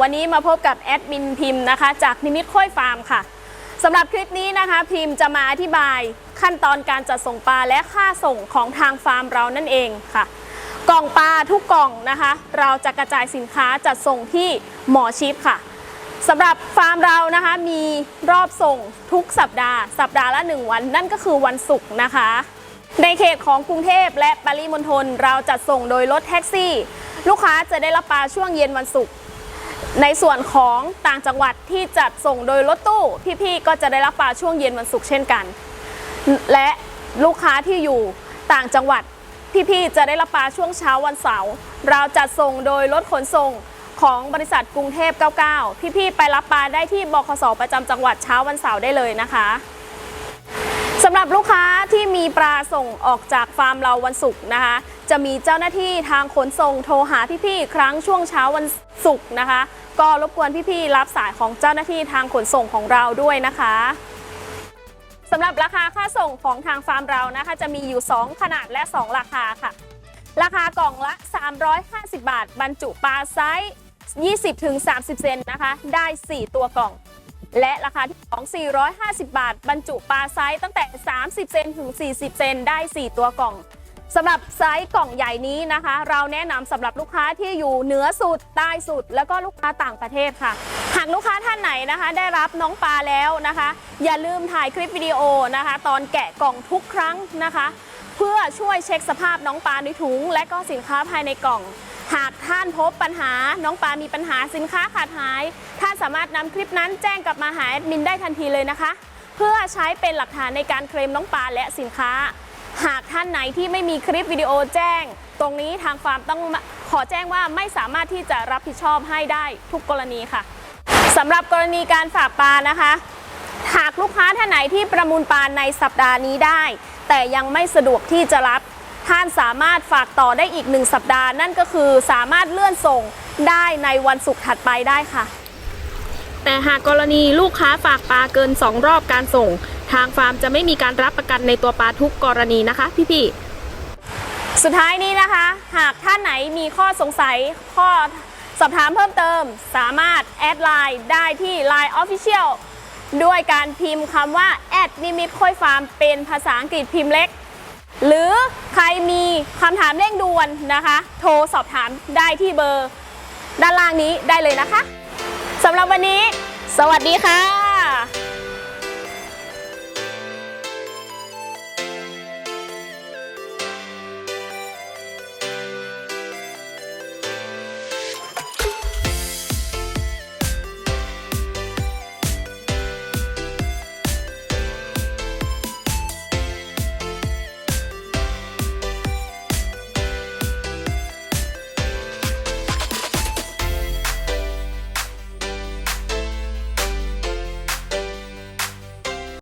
วันนี้มาพบกับแอดมินพิมพ์นะคะ จากนิมิตค่อยฟาร์มค่ะสำหรับคลิปนี้นะคะ พิมพ์จะมาอธิบายขั้นตอนการจัดส่งปลาและค่าส่งของทางฟาร์มเรานั่นเองค่ะ กล่องปลาทุกกล่องนะคะ เราจะกระจายสินค้าจัดส่งที่หมอชิปค่ะสำหรับฟาร์มเรานะคะมีรอบส่งทุกสัปดาห์ สัปดาห์ละ 1 วัน นั่นก็คือวันศุกร์นะคะ ในเขตของกรุงเทพและปริมณฑลเราจัดส่งโดยรถแท็กซี่ ลูกค้าจะได้รับปลาช่วงเย็นวันศุกร์ ในส่วนของต่างจังหวัดที่จัดส่งโดยรถตู้ พี่ๆก็จะได้รับปลาช่วงเย็นวันศุกร์เช่นกัน และลูกค้าที่อยู่ต่างจังหวัดพี่ๆจะได้รับปลาช่วงเช้าวันเสาร์เราจัดส่งโดยรถขนส่งของบริษัทกรุงเทพ 99 พี่ๆไปรับปลาได้ที่บขสประจำจังหวัดเช้าวันเสาร์ได้เลยนะคะสำหรับลูกค้าที่มีปลาส่งออกจากฟาร์มเราวันศุกร์นะคะ จะมีเจ้าหน้าที่ทางขนส่งโทรหาพี่ๆอีกครั้งช่วงเช้าวันศุกร์นะคะ ก็รบกวนพี่ๆรับสายของเจ้าหน้าที่ทางขนส่งของเราด้วยนะคะสำหรับราคาค่าส่งของทางฟาร์มเรานะคะ จะมีอยู่ 2 ขนาดและ 2 ราคาค่ะ ราคากล่องละ 350 บาท บรรจุปลาไซส์20-30 เซนนะคะ ได้ 4 ตัวกล่อง และราคาที่ของ450 บาท บรรจุปลาไซส์ตั้งแต่ 30 เซนถึง 40 เซนได้ 4 ตัวกล่อง สำหรับไซส์กล่องใหญ่นี้นะคะ เราแนะนำสำหรับลูกค้าที่อยู่เหนือสุดใต้สุด แล้วก็ลูกค้าต่างประเทศค่ะ หากลูกค้าท่านไหนนะคะ ได้รับน้องปลาแล้วนะคะ อย่าลืมถ่ายคลิปวิดีโอนะคะ ตอนแกะกล่องทุกครั้งนะคะ เพื่อช่วยเช็คสภาพน้องปลาในถุง และก็สินค้าภายในกล่อง หากท่านพบปัญหาน้องปลามีปัญหาสินค้าขาดหาย ท่านสามารถนำคลิปนั้นแจ้งกลับมาหาแอดมินได้ทันทีเลยนะคะ เพื่อใช้เป็นหลักฐานในการเคลมน้องปลาและสินค้า หากท่านไหนที่ไม่มีคลิปวิดีโอแจ้ง ตรงนี้ทางฟาร์มต้องขอแจ้งว่าไม่สามารถที่จะรับผิดชอบให้ได้ทุกกรณีค่ะสำหรับกรณีการฝากปลานะคะ หากลูกค้าท่านไหนที่ประมูลปลาในสัปดาห์นี้ได้ แต่ยังไม่สะดวกที่จะรับท่านสามารถฝากต่อได้อีกหนึ่งสัปดาห์ นั่นก็คือสามารถเลื่อนส่งได้ในวันศุกร์ถัดไปได้ค่ะ แต่หากกรณีลูกค้าฝากปลาเกิน 2 รอบการส่ง ทางฟาร์มจะไม่มีการรับประกันในตัวปลาทุกกรณีนะคะ พี่ๆ สุดท้ายนี้นะคะ หากท่านไหนมีข้อสงสัยข้อสอบถามเพิ่มเติม สามารถแอดไลน์ได้ที่ Line Official ด้วยการพิมพ์คำว่าแอดนิมิตค่อยฟาร์มเป็นภาษาอังกฤษพิมพ์เล็ก หรือใครมีคำถามเร่งด่วนนะคะ โทรสอบถามได้ที่เบอร์ ด้านล่างนี้ได้เลยนะคะสำหรับวันนี้ สวัสดีค่ะ